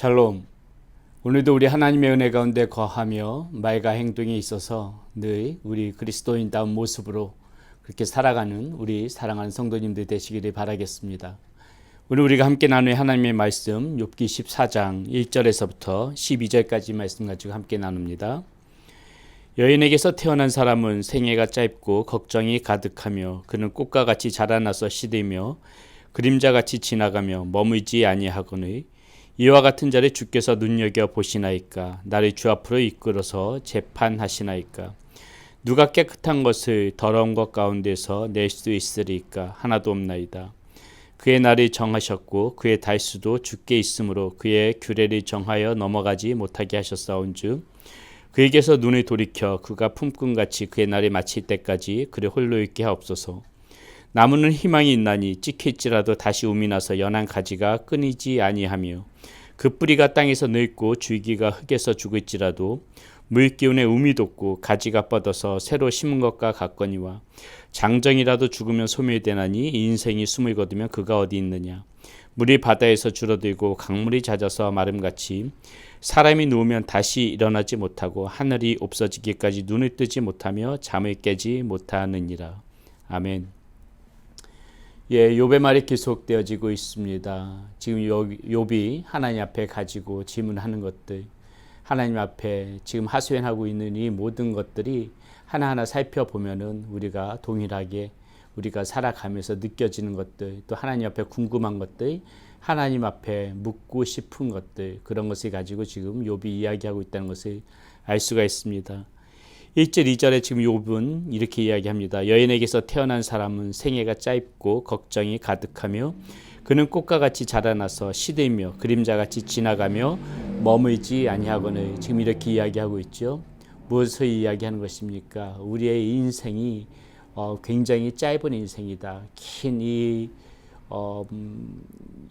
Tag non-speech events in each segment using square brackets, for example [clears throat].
샬롬. 오늘도 우리 하나님의 은혜 가운데 거하며 말과 행동에 있어서 늘 우리 그리스도인다운 모습으로 그렇게 살아가는 우리 사랑하는 성도님들 되시기를 바라겠습니다. 오늘 우리가 함께 나눌 하나님의 말씀 욥기 14장 1절에서부터 12절까지 말씀 가지고 함께 나눕니다. 여인에게서 태어난 사람은 생애가 짧고 걱정이 가득하며 그는 꽃과 같이 자라나서 시들며 그림자같이 지나가며 머물지 아니하거늘 이와 같은 자를 주께서 눈여겨 보시나이까? 나를 주 앞으로 이끌어서 재판하시나이까? 누가 깨끗한 것을 더러운 것 가운데서 낼 수 있으리까? 하나도 없나이다. 그의 날을 정하셨고 그의 달수도 주께 있으므로 그의 규례를 정하여 넘어가지 못하게 하셨사온즉 그에게서 눈을 돌이켜 그가 품꾼같이 그의 날이 마칠 때까지 그를 홀로 있게 하옵소서 나무는 희망이 있나니 찍힐지라도 다시 움이 나서 연한 가지가 끊이지 아니하며 그 뿌리가 땅에서 늙고 줄기가 흙에서 죽을지라도 물기운에 움이 돋고 가지가 뻗어서 새로 심은 것과 같거니와 장정이라도 죽으면 소멸되나니 인생이 숨을 거두면 그가 어디 있느냐 물이 바다에서 줄어들고 강물이 잦아서 마름같이 사람이 누우면 다시 일어나지 못하고 하늘이 없어지기까지 눈을 뜨지 못하며 잠을 깨지 못하느니라 아멘. 예, 욥의 말이 계속되어지고 있습니다. 지금 욥이 하나님 앞에 가지고 질문하는 것들, 하나님 앞에 지금 하소연하고 있는 이 모든 것들이 하나하나 살펴보면은 우리가 동일하게 우리가 살아가면서 느껴지는 것들, 또 하나님 앞에 궁금한 것들, 하나님 앞에 묻고 싶은 것들, 그런 것을 가지고 지금 욥이 이야기하고 있다는 것을 알 수가 있습니다. 1절 2절에 지금 욥은 이렇게 이야기합니다. 여인에게서 태어난 사람은 생애가 짧고 걱정이 가득하며 그는 꽃과 같이 자라나서 시들며 그림자같이 지나가며 머물지 아니하거늘 지금 이렇게 이야기하고 있죠. 무엇을 이야기하는 것입니까? 우리의 인생이 어, 굉장히 짧은 인생이다. 긴이 어, 음,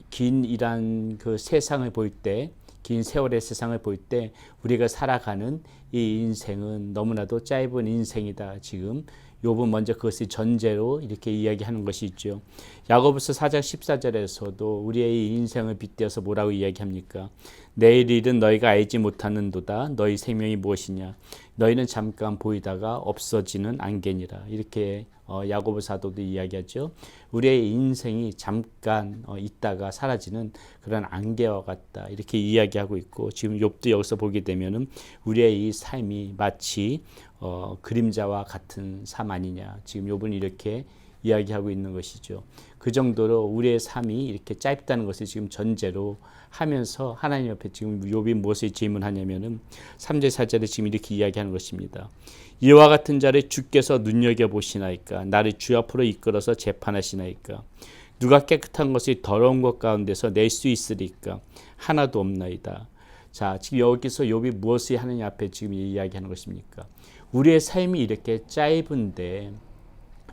긴 이란 그 세상을 볼 때, 긴 세월의 세상을 볼 때 우리가 살아가는 이 인생은 너무나도 짧은 인생이다. 지금 욥은 먼저 그것을 전제로 이렇게 이야기하는 것이 있죠. 야고보서 4장 14절에서도 우리의 인생을 빗대어서 뭐라고 이야기합니까? 내일 일은 너희가 알지 못하는도다. 너희 생명이 무엇이냐? 너희는 잠깐 보이다가 없어지는 안개니라. 이렇게 어, 야고보 사도도 이야기하죠. 우리의 인생이 잠깐 어, 있다가 사라지는 그런 안개와 같다. 이렇게 이야기하고 있고 지금 욥도 여기서 보게 되면은 우리의 이 삶이 마치 어, 그림자와 같은 삶 아니냐. 지금 욥은 이렇게 이야기하고 있는 것이죠. 그 정도로 우리의 삶이 이렇게 짧다는 것을 지금 전제로 하면서 하나님 옆에 지금 욥이 무엇을 질문하냐면은 3절 4절에 지금 이렇게 이야기하는 것입니다. 이와 같은 자를 주께서 눈여겨 보시나이까 나를 주 앞으로 이끌어서 재판하시나이까 누가 깨끗한 것이 더러운 것 가운데서 낼 수 있으리까 하나도 없나이다. 자, 지금 여기서 욥이 무엇을 하느냐 앞에 지금 이야기하는 것입니까? 우리의 삶이 이렇게 짧은데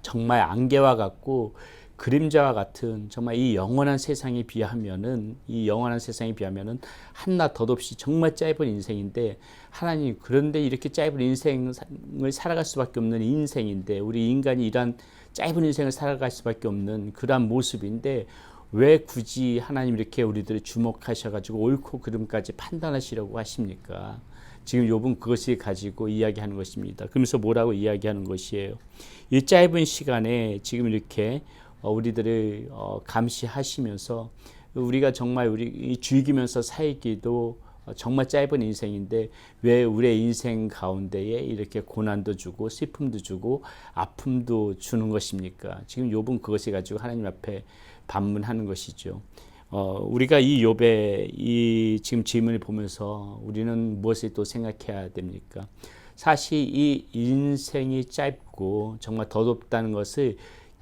정말 안개와 같고 그림자와 같은 정말 이 영원한 세상에 비하면은 이 영원한 세상에 비하면은 한낱 덧없이 정말 짧은 인생인데 하나님 그런데 이렇게 짧은 인생을 살아갈 수밖에 없는 인생인데 우리 인간이 이러한 짧은 인생을 살아갈 수밖에 없는 그러한 모습인데 왜 굳이 하나님 이렇게 우리들을 주목하셔가지고 옳고 그름까지 판단하시려고 하십니까? 지금 욥은 그것이 가지고 이야기하는 것입니다. 그러면서 뭐라고 이야기하는 것이에요. 이 짧은 시간에 지금 이렇게 어, 우리들을 어, 감시하시면서 우리가 정말 우리 즐기면서 살기도 어, 정말 짧은 인생인데 왜 우리의 인생 가운데에 이렇게 고난도 주고 슬픔도 주고 아픔도 주는 것입니까? 지금 욥은 그것이 가지고 하나님 앞에 반문하는 것이죠. 어, 우리가 이 욥의 이 지금 질문을 보면서 우리는 무엇을 또 생각해야 됩니까? 사실 이 인생이 짧고 정말 더덥다는 것을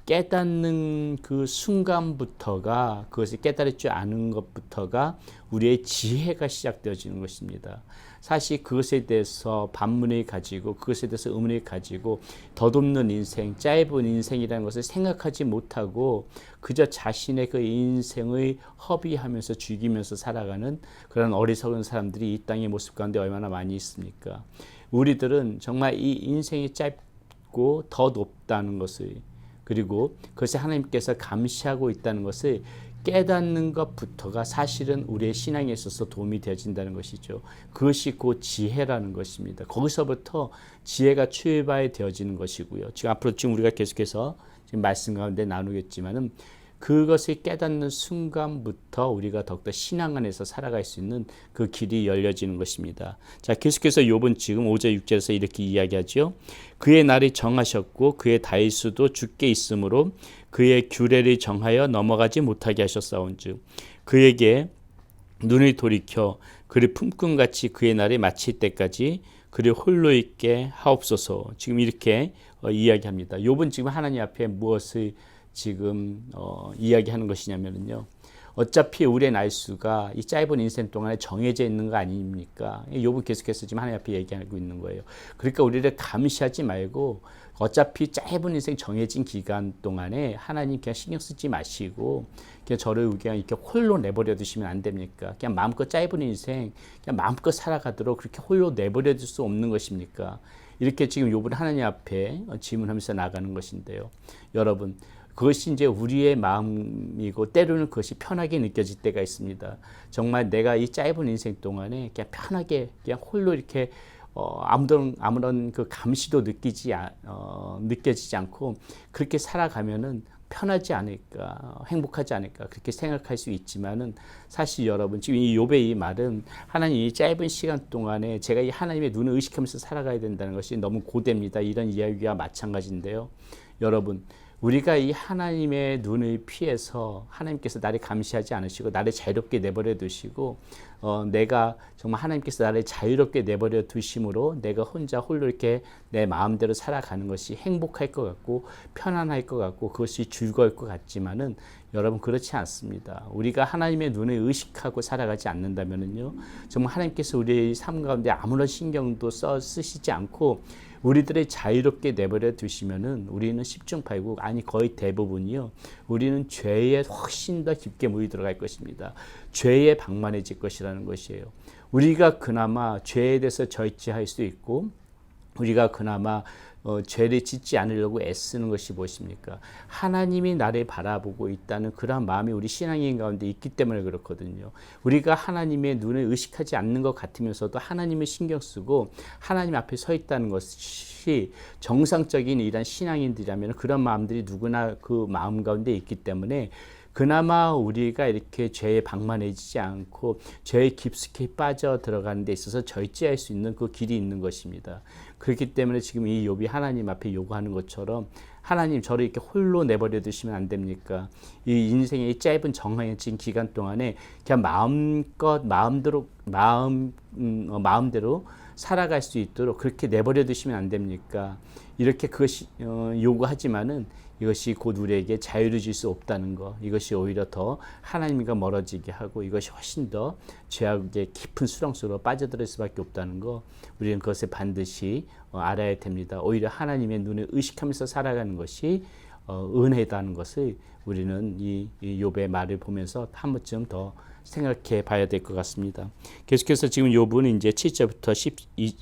깨닫는 그 순간부터가 그것을 깨달을 않은 것부터가 우리의 지혜가 시작되어지는 것입니다. 사실 그것에 대해서 반문을 가지고 그것에 대해서 의문을 가지고 덧없는 인생, 짧은 인생이라는 것을 생각하지 못하고 그저 자신의 그 인생의 허비하면서 죽이면서 살아가는 그런 어리석은 사람들이 이 땅의 모습 가운데 얼마나 많이 있습니까? 우리들은 정말 이 인생이 짧고 더 높다는 것을 그리고 그것이 하나님께서 감시하고 있다는 것을 깨닫는 것부터가 사실은 우리의 신앙에 있어서 도움이 되어진다는 것이죠. 그것이 곧 지혜라는 것입니다. 거기서부터 지혜가 출발되어지는 것이고요. 지금 앞으로 지금 우리가 계속해서 지금 말씀 가운데 나누겠지만은 그것을 깨닫는 순간부터 우리가 더욱더 신앙 안에서 살아갈 수 있는 그 길이 열려지는 것입니다. 자, 계속해서 욥은 지금 5절 6절에서 이렇게 이야기하죠. 그의 날이 정하셨고 그의 다일수도 죽게 있으므로 그의 규례를 정하여 넘어가지 못하게 하셨사온즉 그에게 눈을 돌이켜 그를 품꾼같이 그의 날이 마칠 때까지 그를 홀로 있게 하옵소서. 지금 이렇게 어, 이야기합니다. 욥은 지금 하나님 앞에 무엇을 지금 어, 이야기하는 것이냐면요. 어차피 우리의 날수가 이 짧은 인생 동안에 정해져 있는 거 아닙니까? 욥은 계속해서 지금 하나님 앞에 얘기하고 있는 거예요. 그러니까 우리를 감시하지 말고 어차피 짧은 인생 정해진 기간 동안에 하나님 그냥 신경 쓰지 마시고 그냥 저를 그냥 이렇게 홀로 내버려 두시면 안 됩니까? 그냥 마음껏 짧은 인생 그냥 마음껏 살아가도록 그렇게 홀로 내버려 둘 수 없는 것입니까? 이렇게 지금 욥은 하나님 앞에 질문하면서 나가는 것인데요. 여러분 그것이 이제 우리의 마음이고 때로는 그것이 편하게 느껴질 때가 있습니다. 정말 내가 이 짧은 인생 동안에 그냥 편하게 그냥 홀로 이렇게 어, 아무런 아무런 그 감시도 느끼지 어, 느껴지지 않고 그렇게 살아가면은 편하지 않을까 행복하지 않을까 그렇게 생각할 수 있지만은 사실 여러분 지금 이 욥의 이 말은 하나님 이 짧은 시간 동안에 제가 이 하나님의 눈을 의식하면서 살아가야 된다는 것이 너무 고됩니다 이런 이야기와 마찬가지인데요 여러분 우리가 이 하나님의 눈을 피해서 하나님께서 나를 감시하지 않으시고 나를 자유롭게 내버려 두시고 어, 내가 정말 하나님께서 나를 자유롭게 내버려 두심으로 내가 혼자 홀로 이렇게 내 마음대로 살아가는 것이 행복할 것 같고 편안할 것 같고 그것이 즐거울 것 같지만은 여러분 그렇지 않습니다. 우리가 하나님의 눈을 의식하고 살아가지 않는다면은요 정말 하나님께서 우리의 삶 가운데 아무런 신경도 써 쓰시지 않고 우리들의 자유롭게 내버려 두시면은 우리는 십중팔구 아니 거의 대부분이요. 우리는 죄에 훨씬 더 깊게 물이 들어갈 것입니다. 죄에 방만해질 것이라는 것이에요. 우리가 그나마 죄에 대해서 절제할 수 있고 우리가 그나마 어, 죄를 짓지 않으려고 애쓰는 것이 무엇입니까? 하나님이 나를 바라보고 있다는 그러한 마음이 우리 신앙인 가운데 있기 때문에 그렇거든요. 우리가 하나님의 눈을 의식하지 않는 것 같으면서도 하나님을 신경 쓰고 하나님 앞에 서 있다는 것이 정상적인 이런 신앙인들이라면 그런 마음들이 누구나 그 마음 가운데 있기 때문에 그나마 우리가 이렇게 죄에 방만해지지 않고 죄에 깊숙이 빠져 들어가는 데 있어서 절제할 수 있는 그 길이 있는 것입니다. 그렇기 때문에 지금 이 욥이 하나님 앞에 요구하는 것처럼 하나님 저를 이렇게 홀로 내버려 두시면 안 됩니까? 이 인생의 짧은 정해진 기간 동안에 그냥 마음껏 마음대로 마음 음, 어, 마음대로 살아갈 수 있도록 그렇게 내버려 두시면 안 됩니까? 이렇게 그것이 어, 요구하지만은 이것이 곧 우리에게 자유를 줄 수 없다는 것, 이것이 오히려 더 하나님과 멀어지게 하고 이것이 훨씬 더 죄악의 깊은 수렁 속으로 빠져들 수밖에 없다는 것, 우리는 그것을 반드시 어, 알아야 됩니다. 오히려 하나님의 눈을 의식하면서 살아가는 것이 어, 은혜다는 것을 우리는 이, 이 욥의 말을 보면서 한 번쯤 더 생각해 봐야 될 것 같습니다. 계속해서 지금 욥은 이제 7절부터 12,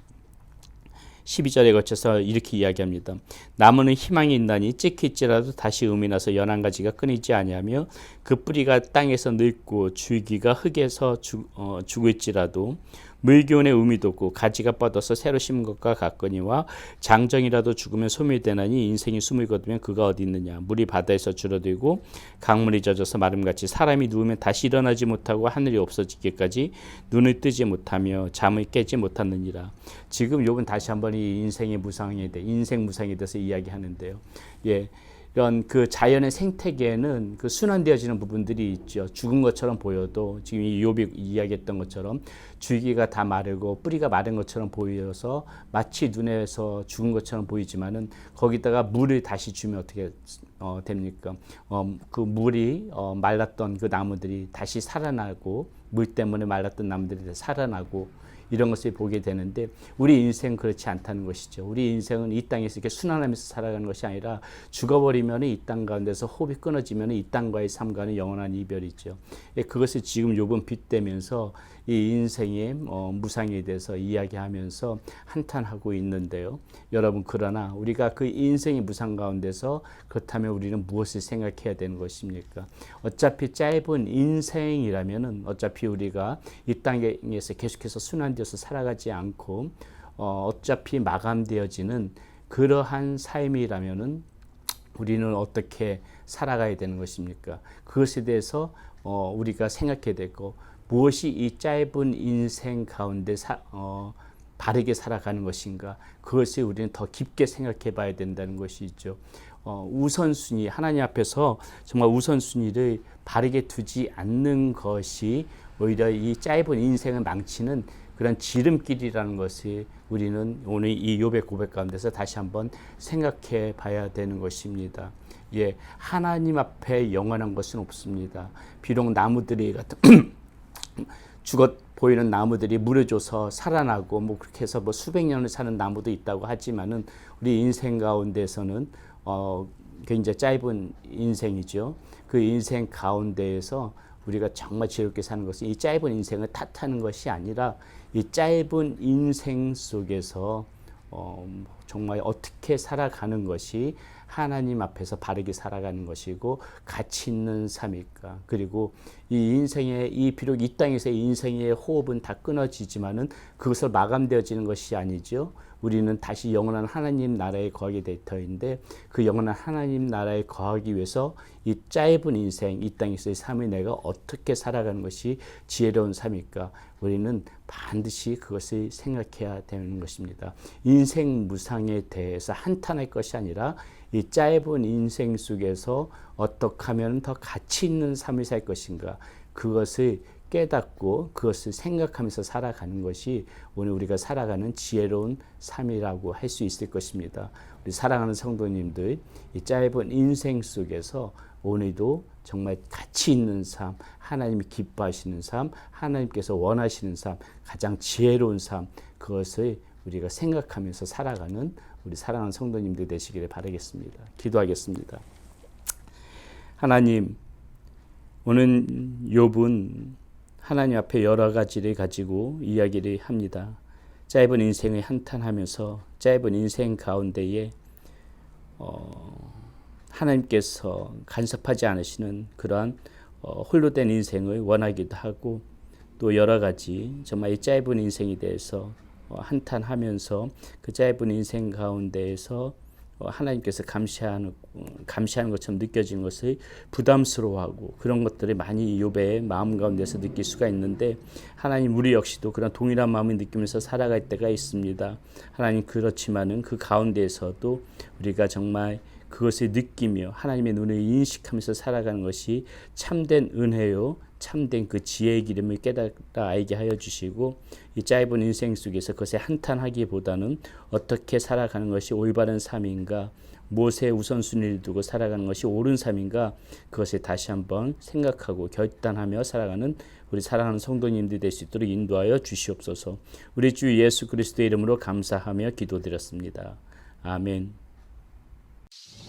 12절에 거쳐서 이렇게 이야기합니다. 나무는 희망이 있나니 찍힐지라도 다시 음이 나서 연한 가지가 끊이지 아니하며 그 뿌리가 땅에서 늙고 줄기가 흙에서 죽, 어, 죽을지라도 물기운의 의미도 없고 가지가 뻗어서 새로 심은 것과 같거니와 장정이라도 죽으면 소멸되나니 인생이 숨을 거두면 그가 어디 있느냐. 물이 바다에서 줄어들고 강물이 젖어서 마름같이 사람이 누우면 다시 일어나지 못하고 하늘이 없어지기까지 눈을 뜨지 못하며 잠을 깨지 못하느니라. 지금 요번 다시 한번 이 인생의 무상에 대해 인생 무상에 대해서 이야기하는데요. 예 이런 그 자연의 생태계에는 그 순환되어지는 부분들이 있죠. 죽은 것처럼 보여도 지금 이 욥이 이야기했던 것처럼 줄기가 다 마르고 뿌리가 마른 것처럼 보여서 마치 눈에서 죽은 것처럼 보이지만은 거기다가 물을 다시 주면 어떻게 어, 됩니까? 어, 그 물이 어, 말랐던 그 나무들이 다시 살아나고 물 때문에 말랐던 나무들이 살아나고 이런 것을 보게 되는데 우리 인생 그렇지 않다는 것이죠. 우리 인생은 이 땅에서 이렇게 순환하면서 살아가는 것이 아니라 죽어버리면 이 땅 가운데서 호흡이 끊어지면 이 땅과의 삶과는 영원한 이별이죠. 예, 그것을 지금 요번 빗대면서 이 인생의 어, 무상에 대해서 이야기하면서 한탄하고 있는데요. 여러분 그러나 우리가 그 인생의 무상 가운데서 그렇다면 우리는 무엇을 생각해야 되는 것입니까? 어차피 짧은 인생이라면은 어차피 우리가 이 땅에서 계속해서 순환되 어서 살아가지 않고 어, 어차피 마감되어지는 그러한 삶이라면은 우리는 어떻게 살아가야 되는 것입니까? 그것에 대해서 어, 우리가 생각해야 되고 무엇이 이 짧은 인생 가운데 사, 어, 바르게 살아가는 것인가? 그것을 우리는 더 깊게 생각해 봐야 된다는 것이죠. 어, 우선순위, 하나님 앞에서 정말 우선순위를 바르게 두지 않는 것이 오히려 이 짧은 인생을 망치는 그런 지름길이라는 것이 우리는 오늘 이 요백 고백 가운데서 다시 한번 생각해 봐야 되는 것입니다. 예, 하나님 앞에 영원한 것은 없습니다. 비록 나무들이 같은 [clears throat] 죽어 보이는 나무들이 무너져서 살아나고 뭐 그렇게 해서 뭐 수백 년을 사는 나무도 있다고 하지만은 우리 인생 가운데서는 어 굉장히 짧은 인생이죠. 그 인생 가운데에서 우리가 정말 지롭게 사는 것은 이 짧은 인생을 탓하는 것이 아니라 이 짧은 인생 속에서 어, 정말 어떻게 살아가는 것이 하나님 앞에서 바르게 살아가는 것이고 가치 있는 삶일까 그리고 이 인생의 이 비록 이 땅에서의 인생의 호흡은 다 끊어지지만은 그것을 마감되어지는 것이 아니죠. 우리는 다시 영원한 하나님 나라에 거하게 될 터인데 그 영원한 하나님 나라에 거하기 위해서 이 짧은 인생 이 땅에서의 삶을 내가 어떻게 살아가는 것이 지혜로운 삶일까 우리는 반드시 그것을 생각해야 되는 것입니다. 인생 무상에 대해서 한탄할 것이 아니라 이 짧은 인생 속에서 어떻게 하면 더 가치 있는 삶을 살 것인가 그것을 깨닫고 그것을 생각하면서 살아가는 것이 오늘 우리가 살아가는 지혜로운 삶이라고 할 수 있을 것입니다. 우리 사랑하는 성도님들, 이 짧은 인생 속에서 오늘도 정말 가치 있는 삶, 하나님이 기뻐하시는 삶, 하나님께서 원하시는 삶, 가장 지혜로운 삶, 그것을 우리가 생각하면서 살아가는 우리 사랑하는 성도님들 되시기를 바라겠습니다. 기도하겠습니다. 하나님, 오늘 욥은 하나님 앞에 여러 가지를 가지고 이야기를 합니다. 짧은 인생을 한탄하면서 짧은 인생 가운데에 어, 하나님께서 간섭하지 않으시는 그러한 어, 홀로 된 인생을 원하기도 하고 또 여러 가지 정말 이 짧은 인생에 대해서 어, 한탄하면서 그 짧은 인생 가운데에서 어, 하나님께서 감시하는 감시하는 것처럼 느껴지는 것을 부담스러워하고 그런 것들이 많이 욥의 마음 가운데서 느낄 수가 있는데 하나님 우리 역시도 그런 동일한 마음을 느끼면서 살아갈 때가 있습니다. 하나님 그렇지만은 그 가운데에서도 우리가 정말 그것을 느끼며 하나님의 눈을 인식하면서 살아가는 것이 참된 은혜요. 참된 그 지혜의 기름을 깨달아 알게 하여 주시고 이 짧은 인생 속에서 그것에 한탄하기보다는 어떻게 살아가는 것이 올바른 삶인가 무엇에 우선순위를 두고 살아가는 것이 옳은 삶인가 그것을 다시 한번 생각하고 결단하며 살아가는 우리 사랑하는 성도님들이 될 수 있도록 인도하여 주시옵소서. 우리 주 예수 그리스도의 이름으로 감사하며 기도드렸습니다. 아멘